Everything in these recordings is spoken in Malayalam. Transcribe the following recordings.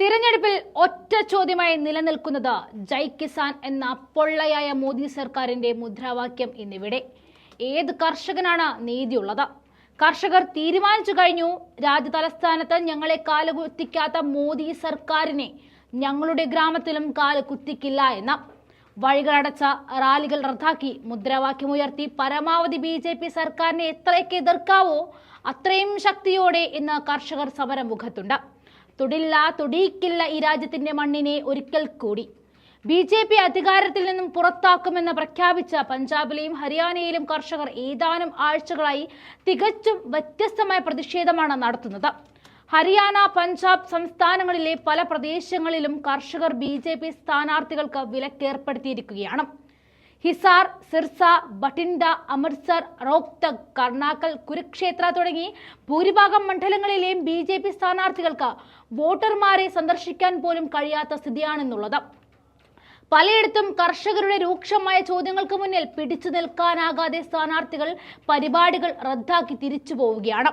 തിരഞ്ഞെടുപ്പിൽ ഒറ്റ ചോദ്യമായി നിലനിൽക്കുന്നത് ജയ് കിസാൻ എന്ന പൊള്ളയായ മോദി സർക്കാരിന്റെ മുദ്രാവാക്യം എന്നിവിടെ ഏത് കർഷകനാണ് നീതിയുള്ളത്? കർഷകർ തീരുമാനിച്ചു കഴിഞ്ഞു. രാജ്യ തലസ്ഥാനത്ത് ഞങ്ങളെ കാലുകുത്തിക്കാത്ത മോദി സർക്കാരിനെ ഞങ്ങളുടെ ഗ്രാമത്തിലും കാൽ കുത്തിക്കില്ല എന്ന. വഴികളടച്ച റാലികൾ റദ്ദാക്കി. മുദ്രാവാക്യമുയർത്തി പരമാവധി ബി ജെ പി സർക്കാരിനെ എത്രയൊക്കെ എതിർക്കാവോ അത്രയും ശക്തിയോടെ ഇന്ന് കർഷകർ സമരം സമരമുഖത്തുണ്ട് തൊടില്ല തൊടിയിക്കില്ല ഈ രാജ്യത്തിന്റെ മണ്ണിനെ ഒരിക്കൽ കൂടി. ബി ജെ പി അധികാരത്തിൽ നിന്നും പുറത്താക്കുമെന്ന് പ്രഖ്യാപിച്ച പഞ്ചാബിലെയും ഹരിയാനയിലും കർഷകർ ഏതാനും ആഴ്ചകളായി തികച്ചും വ്യത്യസ്തമായ പ്രതിഷേധമാണ് നടത്തുന്നത്. ഹരിയാന പഞ്ചാബ് സംസ്ഥാനങ്ങളിലെ പല പ്രദേശങ്ങളിലും കർഷകർ ബി ജെ പി സ്ഥാനാർത്ഥികൾക്ക് വിലക്കേർപ്പെടുത്തിയിരിക്കുകയാണ്. ഹിസാർ സിർസ ബട്ടിൻഡ അമൃത്സർ റോഹ്തക് കർണാക്കൽ കുരുക്ഷേത്ര തുടങ്ങി ഭൂരിഭാഗം മണ്ഡലങ്ങളിലെയും ബി ജെ പി സ്ഥാനാർത്ഥികൾക്ക് വോട്ടർമാരെ സന്ദർശിക്കാൻ പോലും കഴിയാത്ത സ്ഥിതിയാണെന്നുള്ളത്. പലയിടത്തും കർഷകരുടെ രൂക്ഷമായ ചോദ്യങ്ങൾക്ക് മുന്നിൽ പിടിച്ചു നിൽക്കാനാകാതെ സ്ഥാനാർത്ഥികൾ പരിപാടികൾ റദ്ദാക്കി തിരിച്ചു പോവുകയാണ്.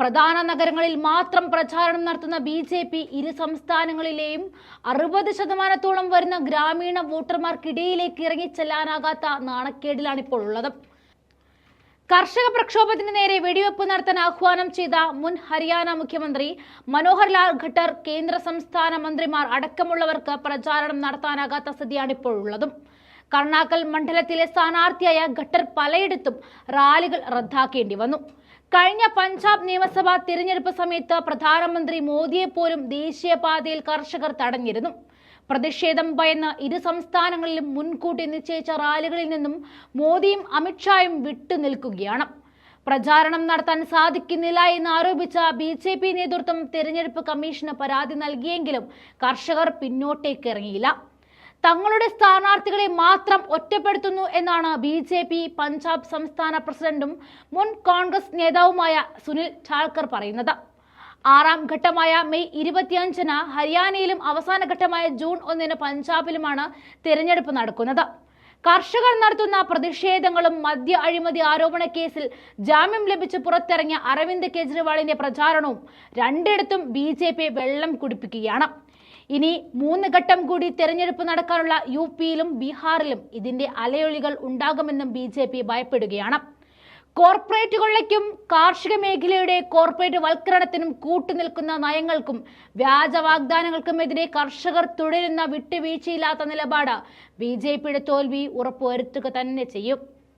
പ്രധാന നഗരങ്ങളിൽ മാത്രം പ്രചാരണം നടത്തുന്ന ബി ജെ പി ഇരു സംസ്ഥാനങ്ങളിലെയും അറുപത് ശതമാനത്തോളം വരുന്ന ഗ്രാമീണ വോട്ടർമാർക്കിടയിലേക്ക് ഇറങ്ങിച്ചെല്ലാനാകാത്ത നാണക്കേടിലാണ് ഇപ്പോൾ ഉള്ളത്. കർഷക പ്രക്ഷോഭത്തിന് നേരെ വെടിവെപ്പ് നടത്താൻ ആഹ്വാനം ചെയ്ത മുൻ ഹരിയാന മുഖ്യമന്ത്രി മനോഹർ ലാൽ ഖട്ടർ കേന്ദ്ര സംസ്ഥാന മന്ത്രിമാർ അടക്കമുള്ളവർക്ക് പ്രചാരണം നടത്താനാകാത്ത സ്ഥിതിയാണ് ഇപ്പോൾ ഉള്ളതും. കർണാക്കൽ മണ്ഡലത്തിലെ സ്ഥാനാർത്ഥിയായ ഖട്ടർ പലയിടത്തും റാലികൾ റദ്ദാക്കേണ്ടി വന്നു. കഴിഞ്ഞ പഞ്ചാബ് നിയമസഭാ തിരഞ്ഞെടുപ്പ് സമയത്ത് പ്രധാനമന്ത്രി മോദിയെ പോലും ദേശീയപാതയിൽ കർഷകർ തടഞ്ഞിരുന്നു. പ്രതിഷേധം ഭയന്ന് ഇരു സംസ്ഥാനങ്ങളിലും മുൻകൂട്ടി നിശ്ചയിച്ച റാലികളിൽ നിന്നും മോദിയും അമിത്ഷായും വിട്ടുനിൽക്കുകയാണ് പ്രചാരണം നടത്താൻ സാധിക്കുന്നില്ല എന്ന് ആരോപിച്ച ബി ജെ പി നേതൃത്വം തെരഞ്ഞെടുപ്പ് കമ്മീഷന് പരാതി നൽകിയെങ്കിലും കർഷകർ പിന്നോട്ടേക്ക് ഇറങ്ങിയില്ല. തങ്ങളുടെ സ്ഥാനാർത്ഥികളെ മാത്രം ഒറ്റപ്പെടുത്തുന്നു എന്നാണ് ബി ജെ പി പഞ്ചാബ് സംസ്ഥാന പ്രസിഡന്റും മുൻ കോൺഗ്രസ് നേതാവുമായ സുനിൽ ഠാൽക്കർ പറയുന്നത്. ആറാം ഘട്ടമായ മെയ് ഇരുപത്തിയഞ്ചിന് ഹരിയാനയിലും അവസാന ഘട്ടമായ ജൂൺ ഒന്നിന് പഞ്ചാബിലുമാണ് തിരഞ്ഞെടുപ്പ് നടക്കുന്നത്. കർഷകർ നടത്തുന്ന പ്രതിഷേധങ്ങളും മദ്യ അഴിമതി ആരോപണ കേസിൽ ജാമ്യം ലഭിച്ച് പുറത്തിറങ്ങിയ അരവിന്ദ് കെജ്രിവാളിന്റെ പ്രചാരണവും രണ്ടിടത്തും ബി വെള്ളം കുടിപ്പിക്കുകയാണ്. ഇനി മൂന്ന് ഘട്ടം കൂടി തെരഞ്ഞെടുപ്പ് നടക്കാനുള്ള യു പിയിലും ബീഹാറിലും ഇതിന്റെ അലയൊളികൾ ഉണ്ടാകുമെന്നും ബി ജെ പി ഭയപ്പെടുകയാണ്. കോർപ്പറേറ്റ് കൊള്ളയ്ക്കും കാർഷിക മേഖലയുടെ കോർപ്പറേറ്റ് വൽക്കരണത്തിനും കൂട്ടുനിൽക്കുന്ന നയങ്ങൾക്കും വ്യാജ വാഗ്ദാനങ്ങൾക്കുമെതിരെ കർഷകർ തുടരുന്ന വിട്ടുവീഴ്ചയില്ലാത്ത നിലപാട് ബി ജെ പിയുടെ തോൽവി ഉറപ്പുവരുത്തുക തന്നെ ചെയ്യും.